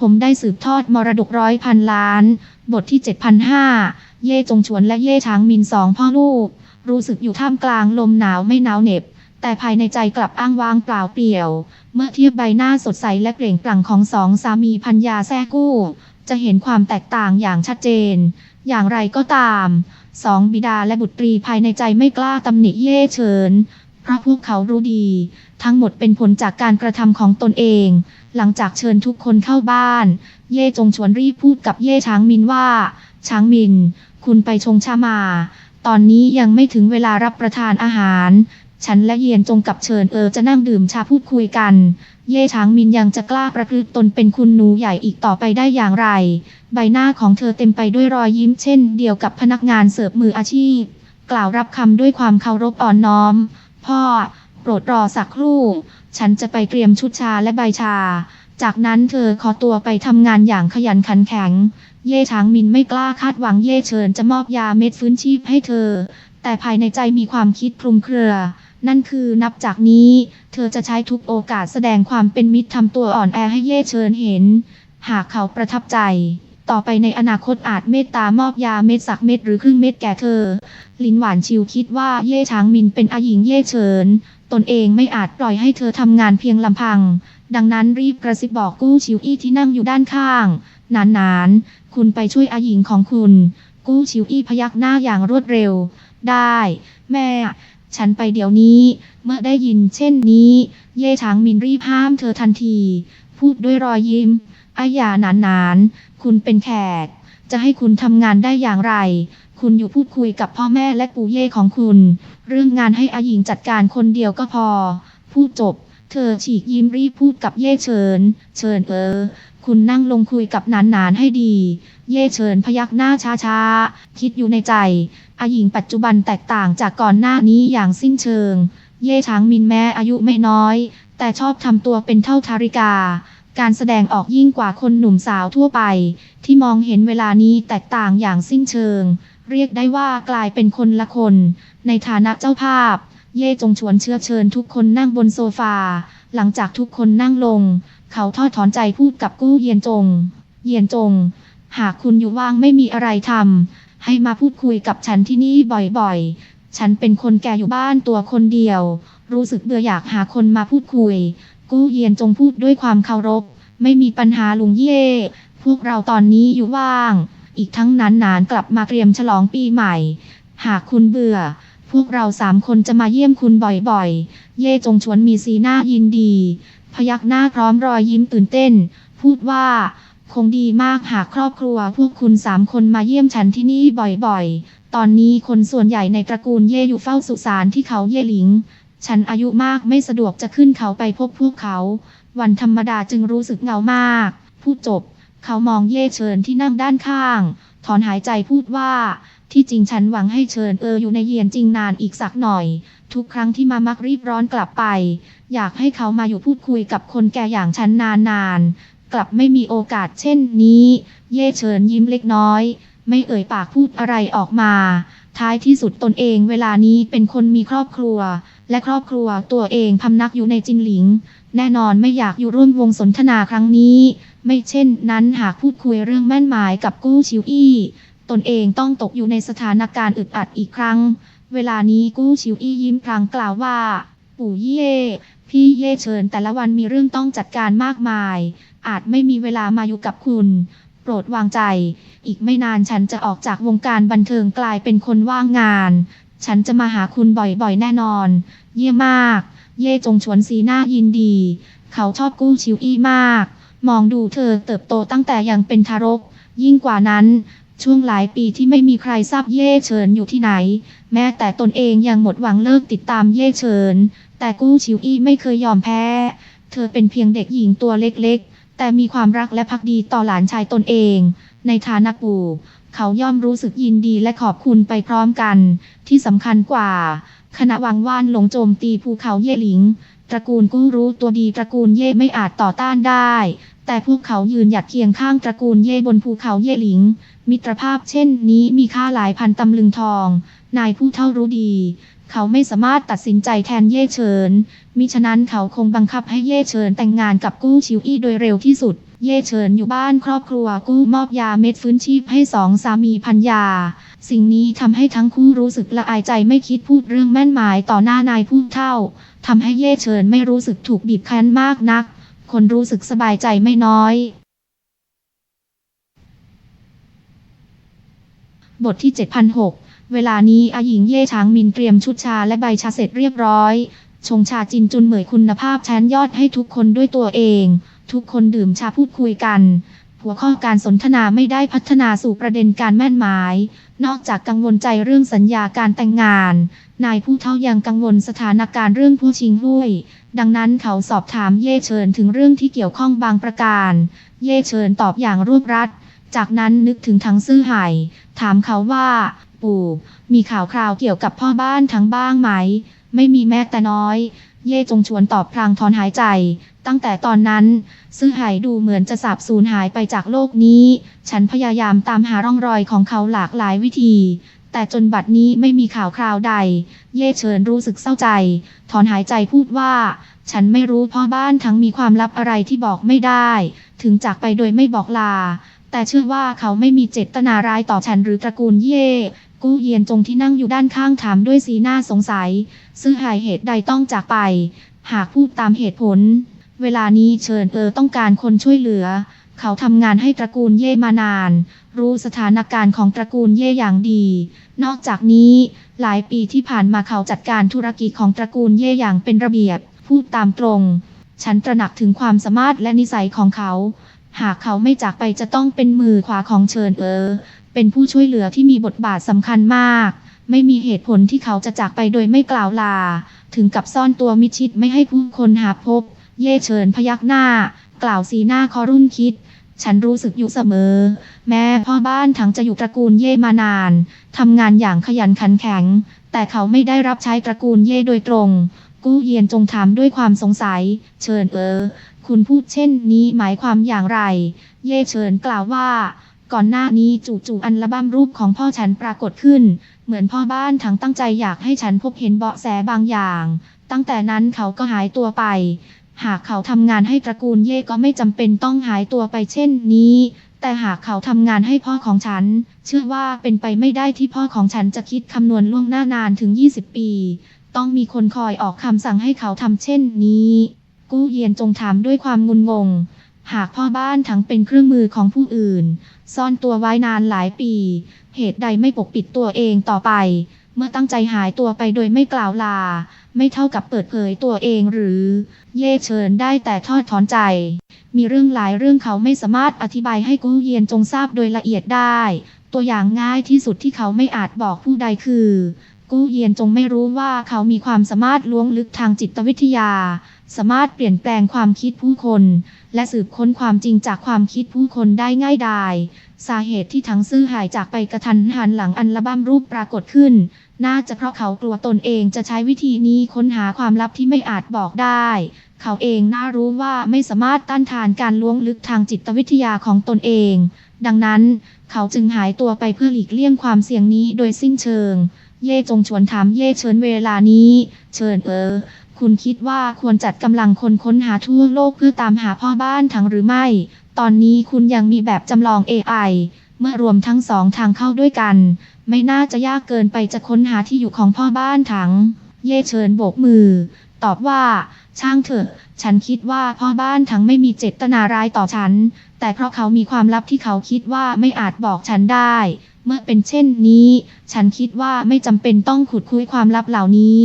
ผมได้สืบทอดมรดกร้อยพันล้าน บทที่ 7,005 เย่จงฉวนและเย่ช้างมินสองพ่อลูก รู้สึกอยู่ท่ามกลางลมหนาวไม่หนาวเหน็บ แต่ภายในใจกลับอ้างว้างเปล่าเปลี่ยว เมื่อเทียบใบหน้าสดใสและเปล่งปลั่งของสองสามีพัญญาแท้กู้ จะเห็นความแตกต่างอย่างชัดเจน อย่างไรก็ตามสองบิดาและบุตรีภายในใจไม่กล้าตำหนิเย่เฉิน เพราะพวกเขารู้ดี ทั้งหมดเป็นผลจากการกระทำของตนเอง หลังจากเชิญทุกคนเข้าบ้าน เย่จงชวนรีบพูดกับเย่ช้างมินว่า ช้างมิน คุณไปชงชามา ตอนนี้ยังไม่ถึงเวลารับประทานอาหาร ฉันและเยียนจงกับเชิญเออจะนั่งดื่มชาพูดคุยกัน เย่ช้างมินยังจะกล้าประพฤติตนเป็นคุณหนูใหญ่อีกต่อไปได้อย่างไร ใบหน้าของเธอเต็มไปด้วยรอยยิ้มเช่นเดียวกับพนักงานเสิร์ฟมืออาชีพ กล่าวรับคำด้วยความเคารพอ่อนน้อม พ่อ โปรดรอสักครู่ ฉันจะไปเตรียมชุดชาและใบชา จากนั้นเธอขอตัวไปทำงานอย่างขยันขันแข็ง เย่ช้างมินไม่กล้าคาดหวังเย่เชิญจะมอบยาเม็ดฟื้นชีพให้เธอ แต่ภายในใจมีความคิดคลุมเครือ นั่นคือนับจากนี้ เธอจะใช้ทุกโอกาสแสดงความเป็นมิตรทำตัวอ่อนแอให้เย่เชิญเห็น หากเขาประทับใจต่อไปในอนาคตอาจเมตตามอบยาเม็ดสักเม็ดหรือครึ่งเม็ดแก่เธอ ลินหวานชิวคิดว่าเย่ช้างมินเป็นอาหญิงเย่เฉิน ตนเองไม่อาจปล่อยให้เธอทำงานเพียงลำพัง ดังนั้นรีบกระซิบบอกกู้ชิวอี้ที่นั่งอยู่ด้านข้าง นานๆ คุณไปช่วยอาหญิงของคุณ กู้ชิวอี้พยักหน้าอย่างรวดเร็ว ได้ แม่ ฉันไปเดี๋ยวนี้ เมื่อได้ยินเช่นนี้ เย่ช้างมินรีบห้ามเธอทันที พูดด้วยรอยยิ้มอายานานๆ คุณเป็นแขก จะให้คุณทำงานได้อย่างไร คุณอยู่พูดคุยกับพ่อแม่และปู่เย่ของคุณ เรื่องงานให้อาหญิงจัดการคนเดียวก็พอ พูดจบ เธอฉีกยิ้มรีบพูดกับเย่เฉินเชิญเออ คุณนั่งลงคุยกับนานๆให้ดี เย่เฉินพยักหน้าช้าๆ คิดอยู่ในใจ อาหญิงปัจจุบันแตกต่างจากก่อนหน้านี้อย่างสิ้นเชิง เย่ช้างมินแม้อายุไม่น้อย แต่ชอบทำตัวเป็นเท่าทาริกาการแสดงออกยิ่งกว่าคนหนุ่มสาวทั่วไป ที่มองเห็นเวลานี้แตกต่างอย่างสิ้นเชิง เรียกได้ว่ากลายเป็นคนละคน ในฐานะเจ้าภาพ เย่จงชวนเชื้อเชิญทุกคนนั่งบนโซฟา หลังจากทุกคนนั่งลง เขาทอดถอนใจพูดกับกู้เยียนจง เยียนจง หากคุณอยู่ว่างไม่มีอะไรทำให้มาพูดคุยกับฉันที่นี่บ่อยๆ ฉันเป็นคนแก่อยู่บ้านตัวคนเดียว รู้สึกเบื่ออยากหาคนมาพูดคุย กู้เยียนจงพูดด้วยความเคารพ ไม่มีปัญหาลุงเย่พวกเราตอนนี้อยู่ว่าง อีกทั้งนั้นนานกลับมาเตรียมฉลองปีใหม่ หากคุณเบื่อ พวกเราสามคนจะมาเยี่ยมคุณบ่อยๆ เย่จงชวนมีสีหน้ายินดี พยักหน้าพร้อมรอยยิ้มตื่นเต้น พูดว่า คงดีมากหากครอบครัว พวกคุณสามคนมาเยี่ยมฉันที่นี่บ่อยๆ ตอนนี้คนส่วนใหญ่ในตระกูลเย่อยู่เฝ้าสุสานที่เขาเย่หลิง ฉันอายุมากไม่สะดวกจะขึ้นเขาไปพบพวกเขา วันธรรมดาจึงรู้สึกเหงามาก พูดจบ เขามองเย่เชิญที่นั่งด้านข้าง ถอนหายใจพูดว่า ที่จริงฉันหวังให้เชิญเอออยู่ในเยียนจริงนานอีกสักหน่อย ทุกครั้งที่มามักรีบร้อนกลับไป อยากให้เขามาอยู่พูดคุยกับคนแก่อย่างฉันนานๆ กลับไม่มีโอกาสเช่นนี้ เย่เชิญยิ้มเล็กน้อย ไม่เอ่ยปากพูดอะไรออกมา ท้ายที่สุดตนเองเวลานี้เป็นคนมีครอบครัว และครอบครัวตัวเองพำนักอยู่ในจินหลิง แน่นอนไม่อยากอยู่ร่วมวงสนทนาครั้งนี้ ไม่เช่นนั้นหากพูดคุยเรื่องแม่นหมายกับกู้ชิวอี้ตนเองต้องตกอยู่ในสถานการณ์อึดอัดอีกครั้ง เวลานี้กู้ชิวอี้ยิ้มพลางกล่าวว่า ปู่เย่พี่เย่เชิญแต่ละวันมีเรื่องต้องจัดการมากมาย อาจไม่มีเวลามาอยู่กับคุณ โปรดวางใจ อีกไม่นานฉันจะออกจากวงการบันเทิงกลายเป็นคนว่างงาน ฉันจะมาหาคุณบ่อยๆ แน่นอน เย่มมาก เย่จงชวนสีหน้ายินดี เขาชอบกู้ชิวอี้มาก มองดูเธอเติบโตตั้งแต่ยังเป็นทารก ยิ่งกว่านั้น ช่วงหลายปีที่ไม่มีใครทราบเย่เฉินอยู่ที่ไหน แม้แต่ตนเองยังหมดหวังเลิกติดตามเย่เฉิน แต่กู้ชิวอี้ไม่เคยยอมแพ้ เธอเป็นเพียงเด็กหญิงตัวเล็กๆ แต่มีความรักและภักดีต่อหลานชายตนเอง ในฐานะปู่เขาย่อมรู้สึกยินดีและขอบคุณไปพร้อมกัน ที่สำคัญกว่าขณะวังว่านหลงโจมตีภูเขาเย่หลิง ตระกูลกู้รู้ตัวดีตระกูลเย่ไม่อาจต่อต้านได้ แต่พวกเขายืนหยัดเคียงข้างตระกูลเย่บนภูเขาเย่หลิง มิตรภาพเช่นนี้มีค่าหลายพันตำลึงทอง นายผู้เท่ารู้ดี เขาไม่สามารถตัดสินใจแทนเย่เฉิน มิฉะนั้นเขาคงบังคับให้เย่เฉินแต่งงานกับกู้ชิวอี้โดยเร็วที่สุด เย่เฉินอยู่บ้านครอบครัวกู้มอบยาเม็ดฟื้นชีพให้สองสามีพันยา สิ่งนี้ทำให้ทั้งคู่รู้สึกละอายใจไม่คิดพูดเรื่องแม่นหมายต่อหน้านายผู้เท่า ทำให้เย่เฉินไม่รู้สึกถูกบีบคั้นมากนัก คนรู้สึกสบายใจไม่น้อย บทที่ 7,006 เวลานี้อาหญิงเย่ช้างมินเตรียมชุดชาและใบชาเสร็จเรียบร้อย ชงชาจินจุนเหมยคุณภาพชั้นยอดให้ทุกคนด้วยตัวเอง ทุกคนดื่มชาพูดคุยกัน หัวข้อการสนทนาไม่ได้พัฒนาสู่ประเด็นการแม่นหมาย นอกจากกังวลใจเรื่องสัญญาการแต่งงาน นายผู้เท่ายังกังวลสถานการณ์เรื่องผู้ชิงลุยดังนั้นเขาสอบถามเย่เชิญถึงเรื่องที่เกี่ยวข้องบางประการ เย่เชิญตอบอย่างรวบรัด จากนั้นนึกถึงทั้งซื่อไห่ถามเขาว่า ปู่มีข่าวคราวเกี่ยวกับพ่อบ้านทั้งบ้างไหม ไม่มีแม้แต่น้อย เย่จงชวนตอบพลางถอนหายใจ ตั้งแต่ตอนนั้น ซื่อไห่ดูเหมือนจะสาบสูญหายไปจากโลกนี้ ฉันพยายามตามหาร่องรอยของเขาหลากหลายวิธี แต่จนบัดนี้ไม่มีข่าวคราวใด เย่เชิญรู้สึกเศร้าใจ ถอนหายใจพูดว่า ฉันไม่รู้พ่อบ้านทั้งมีความลับอะไรที่บอกไม่ได้ ถึงจากไปโดยไม่บอกลา แต่เชื่อว่าเขาไม่มีเจตนาร้ายต่อฉันหรือตระกูลเย่กู้เยียนจงที่นั่งอยู่ด้านข้างถามด้วยสีหน้าสงสัย ซึ่งหายเหตุใดต้องจากไป หากพูดตามเหตุผล เวลานี้เชิญเออต้องการคนช่วยเหลือ เขาทำงานให้ตระกูลเย่มานาน รู้สถานการณ์ของตระกูลเย่อย่างดี นอกจากนี้ หลายปีที่ผ่านมาเขาจัดการธุรกิจของตระกูลเย่อย่างเป็นระเบียบ พูดตามตรง ฉันตระหนักถึงความสามารถและนิสัยของเขา หากเขาไม่จากไปจะต้องเป็นมือขวาของเชิญเออ เป็นผู้ช่วยเหลือที่มีบทบาทสำคัญมากไม่มีเหตุผลที่เขาจะจากไปโดยไม่กล่าวลา ถึงกับซ่อนตัวมิชิดไม่ให้ผู้คนหาพบ เย่เชิญพยักหน้า กล่าวสีหน้าคอรุ่นคิด ฉันรู้สึกอยู่เสมอ แม้พ่อบ้านทั้งจะอยู่ตระกูลเย่มานานทำงานอย่างขยันขันแข็ง แต่เขาไม่ได้รับใช้ตระกูลเย่โดยตรง กู้เยียนจงถามด้วยความสงสัย เชิญเออ คุณพูดเช่นนี้หมายความอย่างไร เย่เชิญกล่าวว่าก่อนหน้านี้จู่ๆอัลบั้มรูปของพ่อฉันปรากฏขึ้น เหมือนพ่อบ้านทั้งตั้งใจอยากให้ฉันพบเห็นเบาะแสบางอย่าง ตั้งแต่นั้นเขาก็หายตัวไป หากเขาทำงานให้ตระกูลเย่ก็ไม่จำเป็นต้องหายตัวไปเช่นนี้ แต่หากเขาทำงานให้พ่อของฉัน เชื่อว่าเป็นไปไม่ได้ที่พ่อของฉันจะคิดคำนวณล่วงหน้านานถึง 20 ปี ต้องมีคนคอยออกคำสั่งให้เขาทำเช่นนี้ กู้เยียนจงถามด้วยความงุนงง หากพ่อบ้านทั้งเป็นเครื่องมือของผู้อื่น ซ่อนตัวไว้นานหลายปี เหตุใดไม่ปกปิดตัวเองต่อไป เมื่อตั้งใจหายตัวไปโดยไม่กล่าวลาไม่เท่ากับเปิดเผยตัวเองหรือ เย่เชิญได้แต่ทอดถอนใจ มีเรื่องหลายเรื่องเขาไม่สามารถอธิบายให้กู้เยียนจงทราบโดยละเอียดได้ ตัวอย่างง่ายที่สุดที่เขาไม่อาจบอกผู้ใดคือ กู้เยียนจงไม่รู้ว่าเขามีความสามารถล้วงลึกทางจิตวิทยา สามารถเปลี่ยนแปลงความคิดผู้คน และสืบค้นความจริงจากความคิดผู้คนได้ง่ายดายสาเหตุที่ทั้งซื่อหายจากไปกระทันหันหลังอัลบั้มรูปปรากฏขึ้น น่าจะเพราะเขากลัวตนเองจะใช้วิธีนี้ค้นหาความลับที่ไม่อาจบอกได้ เขาเองน่ารู้ว่าไม่สามารถต้านทานการล้วงลึกทางจิตวิทยาของตนเอง ดังนั้น เขาจึงหายตัวไปเพื่อหลีกเลี่ยงความเสี่ยงนี้โดยสิ้นเชิง เย่จงชวนถามเย่เชิญเวลานี้ เชิญเออ คุณคิดว่าควรจัดกำลังคนค้นหาทั่วโลกเพื่อตามหาพ่อบ้านทั้งหรือไม่ ตอนนี้คุณยังมีแบบจำลอง AI เมื่อรวมทั้งสองทางเข้าด้วยกัน ไม่น่าจะยากเกินไปจะค้นหาที่อยู่ของพ่อบ้านถัง เย่เชิญโบกมือ ตอบว่า ช่างเถอะ ฉันคิดว่าพ่อบ้านทั้งไม่มีเจตนาร้ายต่อฉัน แต่เพราะเขามีความลับที่เขาคิดว่าไม่อาจบอกฉันได้ เมื่อเป็นเช่นนี้ ฉันคิดว่าไม่จำเป็นต้องขุดคุยความลับเหล่านี้